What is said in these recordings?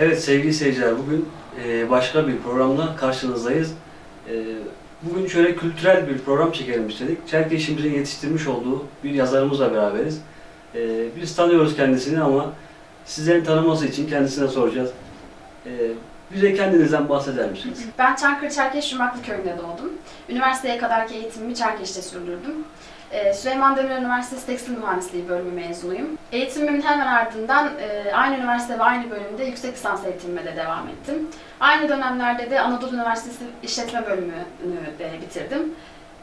Evet sevgili seyirciler bugün e, başka bir programla karşınızdayız. E, Bugün şöyle kültürel bir program çekelim istedik. Çerkeşimizin yetiştirmiş olduğu bir yazarımızla beraberiz. E, Biz tanıyoruz kendisini ama sizlerin tanıması için kendisine soracağız. E, Bize kendinizden bahseder misiniz? Ben Çankırı Çerkeş Yumaklı Köyü'nde doğdum. Üniversiteye kadarki eğitimimi Çerkeş'te sürdürdüm. Ee, Süleyman Demirel Üniversitesi Tekstil Mühendisliği bölümü mezunuyum. Eğitimimin hemen ardından e, aynı üniversite ve aynı bölümde yüksek lisans eğitimime de devam ettim. Aynı dönemlerde de Anadolu Üniversitesi İşletme bölümünü de bitirdim.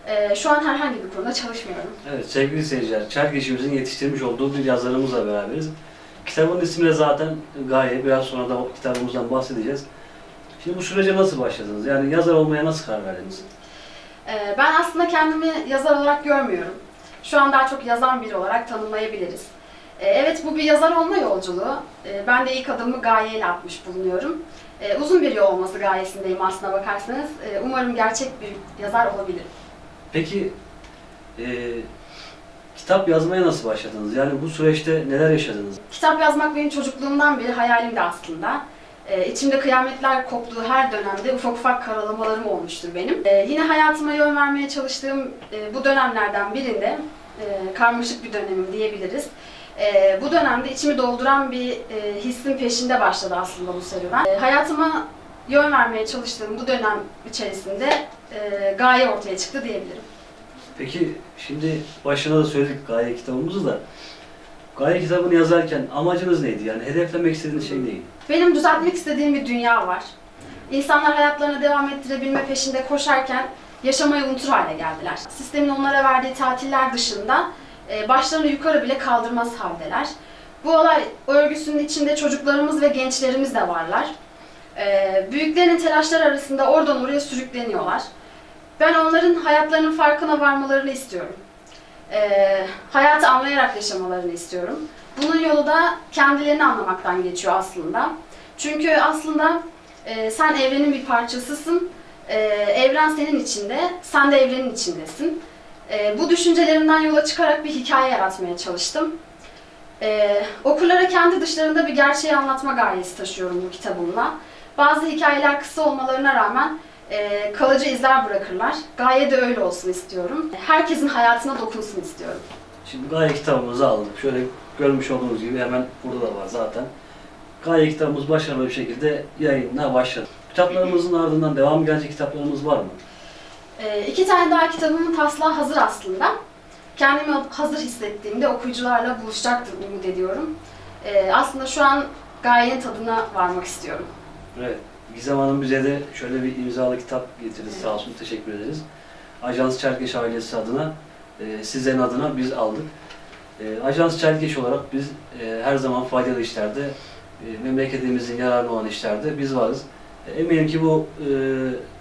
Ee, Şu an herhangi bir kurumda çalışmıyorum. Evet sevgili seyirciler, Çerkeşimizin yetiştirmiş olduğu bir yazarımızla beraberiz. Kitabın ismi de zaten Gaye. Biraz sonra da kitabımızdan bahsedeceğiz. Şimdi bu sürece nasıl başladınız? Yani yazar olmaya nasıl karar verdiniz? Ee, Ben aslında kendimi yazar olarak görmüyorum. Şu an daha çok yazan biri olarak tanımlayabiliriz. Ee, Evet bu bir yazar olma yolculuğu. Ee, Ben de ilk adımı gayeyle atmış bulunuyorum. Uzun bir yol olması gayesindeyim aslına bakarsanız. Umarım gerçek bir yazar olabilirim. Peki e, kitap yazmaya nasıl başladınız? Yani bu süreçte neler yaşadınız? Kitap yazmak benim çocukluğumdan beri hayalimdi aslında. Ee, içimde kıyametler koptuğu her dönemde ufak ufak karalamalarım olmuştur benim. Ee, yine hayatıma yön vermeye çalıştığım e, bu dönemlerden birinde, e, karmaşık bir dönemim diyebiliriz. E, bu dönemde içimi dolduran bir e, hissin peşinde başladı aslında bu serüven. E, hayatıma yön vermeye çalıştığım bu dönem içerisinde e, gaye ortaya çıktı diyebilirim. Peki şimdi başına da söyledik Gaye kitabımızı da. Gaye kitabını yazarken amacınız neydi? Yani hedeflemek istediğiniz şey neydi? Benim düzeltmek istediğim bir dünya var. İnsanlar hayatlarını devam ettirebilme peşinde koşarken yaşamayı unutur hale geldiler. Sistemin onlara verdiği tatiller dışında e, başlarını yukarı bile kaldırmaz haldeler. Bu olay örgüsünün içinde çocuklarımız ve gençlerimiz de varlar. E, Büyüklerin telaşlar arasında oradan oraya sürükleniyorlar. Ben onların hayatlarının farkına varmalarını istiyorum. E, hayatı anlayarak yaşamalarını istiyorum. Bunun yolu da kendilerini anlamaktan geçiyor aslında. Çünkü aslında e, sen evrenin bir parçasısın. E, evren senin içinde, sen de evrenin içindesin. E, bu düşüncelerimden yola çıkarak bir hikaye yaratmaya çalıştım. E, okurlara kendi dışlarında bir gerçeği anlatma gayesi taşıyorum bu kitabımla. Bazı hikayeler kısa olmalarına rağmen e, kalıcı izler bırakırlar. Gaye de öyle olsun istiyorum. Herkesin hayatına dokunsun istiyorum. Şimdi Gaye kitabımızı aldık. Şöyle görmüş olduğunuz gibi hemen burada da var zaten. Gaye kitabımız başarılı bir şekilde yayınına başladı. Kitaplarımızın ardından devam gelecek kitaplarımız var mı? Ee, iki tane daha kitabımın taslağı hazır aslında. Kendimi hazır hissettiğimde okuyucularla buluşacaktır umut ediyorum. Ee, aslında şu an gayenin tadına varmak istiyorum. Evet. Gizem Hanım bize de şöyle bir imzalı kitap getirdi sağ olsun teşekkür ederiz. Ajans Çerkeş ailesi adına, e, sizlerin adına biz aldık. E, Ajans Çerkeş olarak biz e, her zaman faydalı işlerde, e, memleketimizin yararına olan işlerde biz varız. E, eminim ki bu e,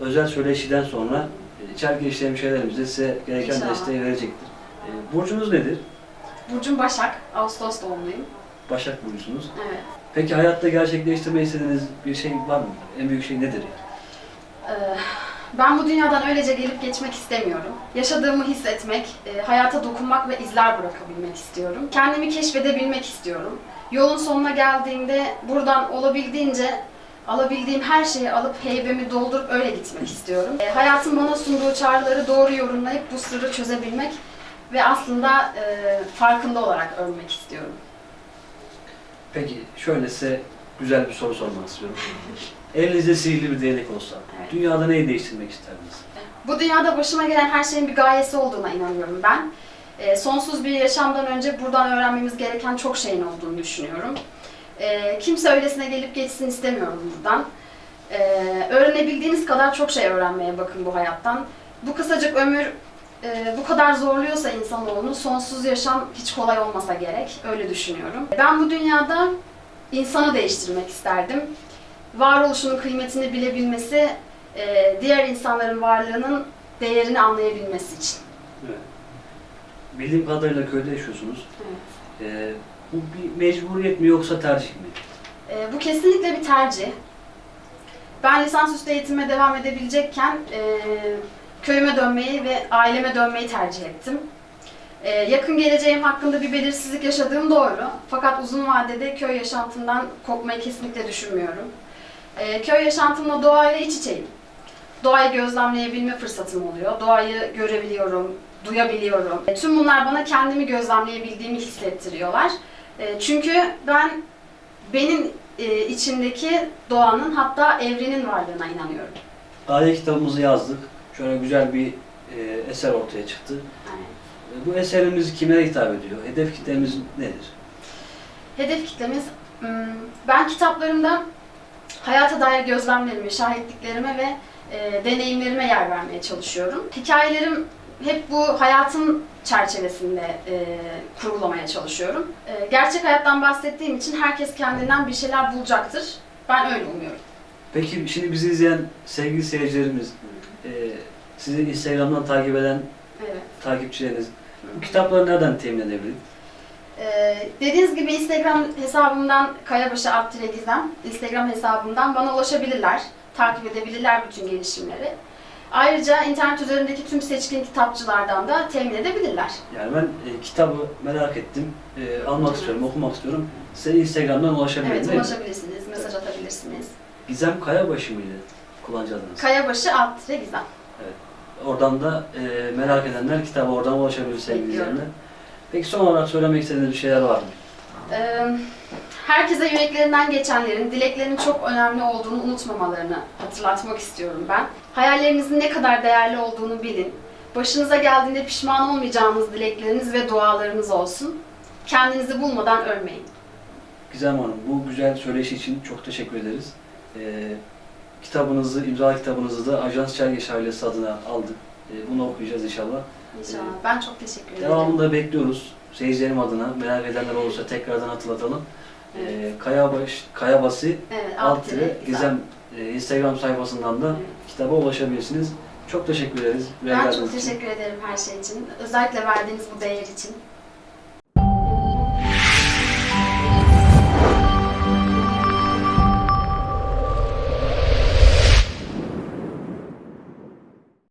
özel söyleşiden sonra e, Çerkeşli hemşehrilerimiz de size gereken İnşallah. desteği verecektir. E, burcunuz nedir? Burcum Başak, Ağustos doğumluyum. Başak Burcu'sunuz. Evet. Peki hayatta gerçekleştirmek istediğiniz bir şey var mı? En büyük şey nedir? Ee, ben bu dünyadan öylece gelip geçmek istemiyorum. Yaşadığımı hissetmek, e, hayata dokunmak ve izler bırakabilmek istiyorum. Kendimi keşfedebilmek istiyorum. Yolun sonuna geldiğimde buradan olabildiğince alabildiğim her şeyi alıp heybemi doldurup öyle gitmek istiyorum. E, hayatın bana sunduğu çağrıları doğru yorumlayıp bu sırrı çözebilmek ve aslında e, farkında olarak ölmek istiyorum. Peki şöyle size güzel bir soru sormak istiyorum. Elinizde sihirli bir değnek olsa, Evet. dünyada neyi değiştirmek isterdiniz? Bu dünyada başıma gelen her şeyin bir gayesi olduğuna inanıyorum ben. Ee, sonsuz bir yaşamdan önce buradan öğrenmemiz gereken çok şeyin olduğunu düşünüyorum. Ee, kimse öylesine gelip geçsin istemiyorum buradan. Ee, öğrenebildiğiniz kadar çok şey öğrenmeye bakın bu hayattan. Bu kısacık ömür e, bu kadar zorluyorsa insanoğlunu sonsuz yaşam hiç kolay olmasa gerek. Öyle düşünüyorum. Ben bu dünyada insanı değiştirmek isterdim. Varoluşunun kıymetini bilebilmesi, e, diğer insanların varlığının değerini anlayabilmesi için. Evet. Bildiğim kadarıyla köyde yaşıyorsunuz. Evet. Ee, bu bir mecburiyet mi yoksa tercih mi? E, bu kesinlikle bir tercih. Ben lisansüstü eğitime devam edebilecekken e, köyüme dönmeyi ve aileme dönmeyi tercih ettim. Ee, yakın geleceğim hakkında bir belirsizlik yaşadığım doğru. Fakat uzun vadede köy yaşantımdan kopmayı kesinlikle düşünmüyorum. Ee, köy yaşantımla doğayla iç içeyim. Doğayı gözlemleyebilme fırsatım oluyor. Doğayı görebiliyorum, duyabiliyorum. E, Tüm bunlar bana kendimi gözlemleyebildiğimi hissettiriyorlar. E, Çünkü ben benim e, içindeki doğanın hatta evrenin varlığına inanıyorum. Aile kitabımızı yazdık. Şöyle güzel bir e, eser ortaya çıktı. E, bu eserimiz kime hitap ediyor? Hedef kitlemiz nedir? hedef kitlemiz, ben kitaplarımda hayata dair gözlemlerime, şahitliklerime ve e, deneyimlerime yer vermeye çalışıyorum. Hikayelerim hep bu hayatın çerçevesinde e, kurgulamaya çalışıyorum. E, gerçek hayattan bahsettiğim için herkes kendinden bir şeyler bulacaktır. Ben öyle umuyorum. Peki şimdi bizi izleyen sevgili seyircilerimiz, e, sizi Instagram'dan takip eden Evet. takipçileriniz bu kitapları nereden temin edebilir? Ee, dediğiniz gibi Instagram hesabımdan Kayabaşı Abdire Gizem, Instagram hesabımdan bana ulaşabilirler, takip edebilirler bütün gelişimleri. Ayrıca internet üzerindeki tüm seçkin kitapçılardan da temin edebilirler. Yani ben e, kitabı merak ettim, e, almak istiyorum, okumak istiyorum. Size Instagram'dan ulaşabilirim Evet, değil mi? ulaşabilirsiniz, mesaj atabilirsiniz. Gizem Kayabaşı mıydı kullanıcı adınız? Kayabaşı Abdire Gizem. Oradan da e, merak edenler kitaba oradan ulaşabilir sevgili Bekliyorum. izleyenler. Peki son olarak söylemek istediğiniz bir şeyler var mı? Ee, herkese yüreklerinden geçenlerin, dileklerinin çok önemli olduğunu unutmamalarını hatırlatmak istiyorum ben. Hayallerinizin ne kadar değerli olduğunu bilin. Başınıza geldiğinde pişman olmayacağınız dilekleriniz ve dualarınız olsun. Kendinizi bulmadan ölmeyin. Gizem Hanım bu güzel söyleşi için çok teşekkür ederiz. E, kitabınızı, imza kitabınızı da Ajans Çergeç ailesi adına aldık. E, bunu okuyacağız inşallah. İnşallah. Ben çok teşekkür ederim. Devamını da bekliyoruz. Seyircilerim adına merak edenler olursa tekrardan hatırlatalım. Evet. E, Kayabaş, Kayabası Evet, alt Gizem e, Instagram sayfasından da Evet. kitaba ulaşabilirsiniz. Çok teşekkür ederiz. Ben çok için. teşekkür ederim her şey için. Özellikle verdiğiniz bu değer için.